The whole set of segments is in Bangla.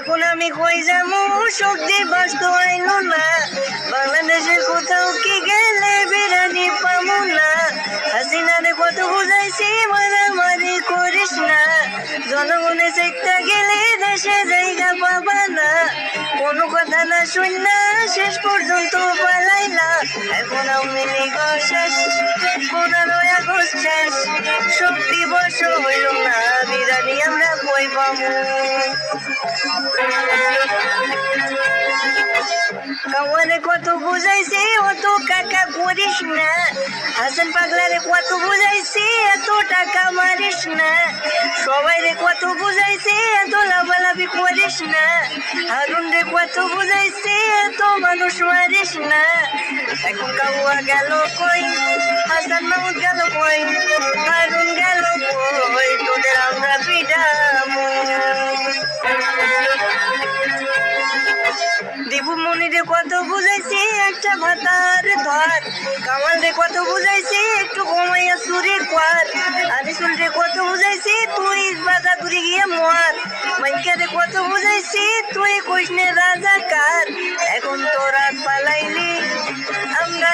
এখন আমি কই যাব? শক্তি বাস্তবায়ন না। বাংলাদেশে কোথাও কি গেলে বিরানি পাবো না? হাসিনারে কত বুঝাইছি, মারামারি করিস না। জনগণে চেকটা গেলে দেশে জায়গা পাবা না। কোনো কথা না শুন না, শেষ পর্যন্ত পালাইলা এখন আমি শেষ, পনেরোই আগস্ট শেষ। শক্তি না বিরানি কই পাবো কাওয়ারে কত বুঝাইছি অত কাকা করিস না হাসান পাগলারে কত বুঝাইছি এত টাকা মারিস না সবাই রে কত বুঝাইছি এত লাভালাভি করিস না হারুন রে কত বুঝাইছি এত মানুষ মারিস না এখন কাউয়া গেল কই হাসান মাহমুদ গেল কই হারুন দীপু মনিরে কত বুঝাইছি, একটা ভাতার ধর কামাল রে কত বুঝাইছি, একটু কমাইয়া চুরি কর আরিসুল রে, কত বুঝাইছি, তুই বাধা দূরে গিয়ে মর। মাইকা রে কত বুঝাইছি, তুই কৃষ্ণে রাজা কার এখন তোরা পালাইলি, আমরা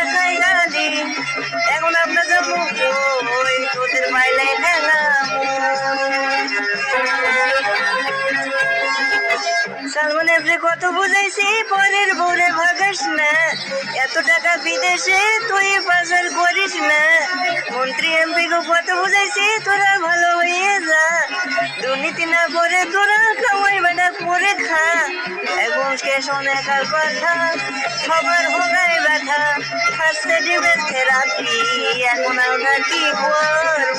সালমান এফরে কত বুঝাইছি? পরের বউরে ভাগাস না। এত টাকা বিদেশে তুই বাজার করিস না। মন্ত্রী এমপি কে কত বুঝাইছি? তোরা ভালো হয়ে যা। দুর্নীতি না করে তোরা কামাই বেটা করে খা। এখন কে শোনে কার কথা? সবার হোগায় ব্যথা। ফার্স্ট ডিমের থেরাপি এখন আমরা কি করব?